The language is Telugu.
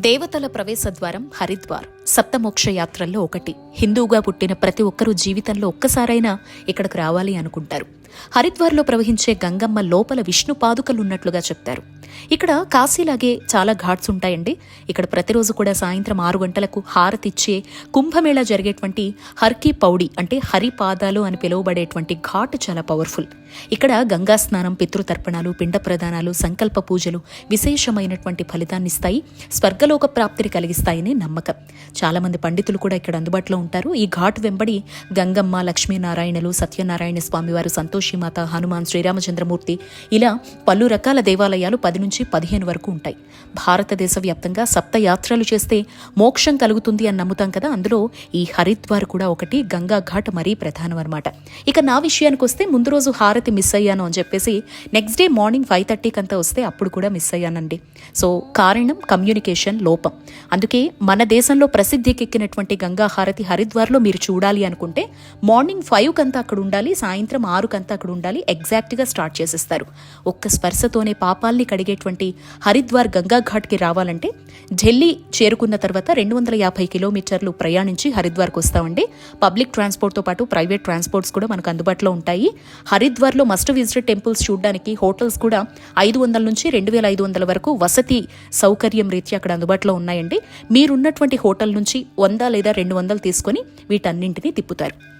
దేవతల ప్రవేశ ద్వారం హరిద్వార్. సప్తమోక్ష యాత్రల్లో ఒకటి. హిందువుగా పుట్టిన ప్రతి ఒక్కరూ జీవితంలో ఒక్కసారైనా ఇక్కడికి రావాలి అనుకుంటారు. హరిద్వార్లో ప్రవహించే గంగమ్మ లోపల విష్ణు పాదుకలు ఉన్నట్లుగా చెప్తారు. ఇక్కడ కాశీలాగే చాలా ఘాట్స్ ఉంటాయండి. ఇక్కడ ప్రతిరోజు కూడా సాయంత్రం ఆరు గంటలకు హారతిచ్చే కుంభమేళా జరిగేటువంటి హర్కీ పౌడి అంటే హరి పాదాలు అని పిలువబడేటువంటి ఘాట్ చాలా పవర్ఫుల్. ఇక్కడ గంగా స్నానం పితృతర్పణాలు పిండ ప్రదానాలు సంకల్ప పూజలు విశేషమైనటువంటి ఫలితాన్నిస్తాయి స్వర్గలోక ప్రాప్తిని కలిగిస్తాయని నమ్మకం. చాలా మంది పండితులు కూడా ఇక్కడ అందుబాటులో ఉంటారు. ఈ ఘాట్ వెంబడి గంగమ్మ లక్ష్మీనారాయణలు సత్యనారాయణ స్వామివారు సంతోషిమాత హనుమాన్ శ్రీరామచంద్రమూర్తి ఇలా పలు రకాల దేవాలయాలు పది నుంచి పదిహేను వరకు ఉంటాయి. భారతదేశ వ్యాప్తంగా సప్తయాత్రలు చేస్తే మోక్షం కలుగుతుంది అని నమ్ముతాం కదా. అందులో ఈ హరిద్వార్ కూడా ఒకటి గంగా ఘాట్ మరీ ప్రధానం అనమాట ఇక నా విషయానికి వస్తే ముందు రోజు హారతి మిస్ అయ్యాను అని చెప్పేసి నెక్స్ట్ డే మార్నింగ్ ఫైవ్ థర్టీకి అంతా వస్తే అప్పుడు కూడా మిస్ అయ్యానండి. సో కారణం కమ్యూనికేషన్ లోపం. అందుకే మన దేశంలో ప్రసిద్ధికెక్కినటువంటి గంగా హారతి హరిద్వార్లో మీరు చూడాలి అనుకుంటే మార్నింగ్ ఫైవ్ కంతా అక్కడ ఉండాలి సాయంత్రం ఆరు కంతా అక్కడ ఉండాలి. ఎగ్జాక్ట్గా స్టార్ట్ చేసేస్తారు. ఒక్క స్పర్శతోనే పాపాల్ని కడిగేటువంటి హరిద్వార్ గంగాఘాట్కి రావాలంటే ఢిల్లీ చేరుకున్న తర్వాత రెండు వందల యాభై కిలోమీటర్లు ప్రయాణించి హరిద్వార్కి వస్తామండి. పబ్లిక్ ట్రాన్స్పోర్ట్తో పాటు ప్రైవేట్ ట్రాన్స్పోర్ట్స్ కూడా మనకు అందుబాటులో ఉంటాయి. హరిద్వార్లో మస్ట్ విజిటెడ్ టెంపుల్స్ చూడడానికి హోటల్స్ కూడా ఐదు వందల నుంచి రెండు వేల ఐదు వందల వరకు వసతి సౌకర్యం రీత్యా అక్కడ అందుబాటులో ఉన్నాయండి. మీరున్నటువంటి హోటల్ నుంచి వంద లేదా రెండు వందలు తీసుకొని వీటన్నింటినీ తిప్పుతారు.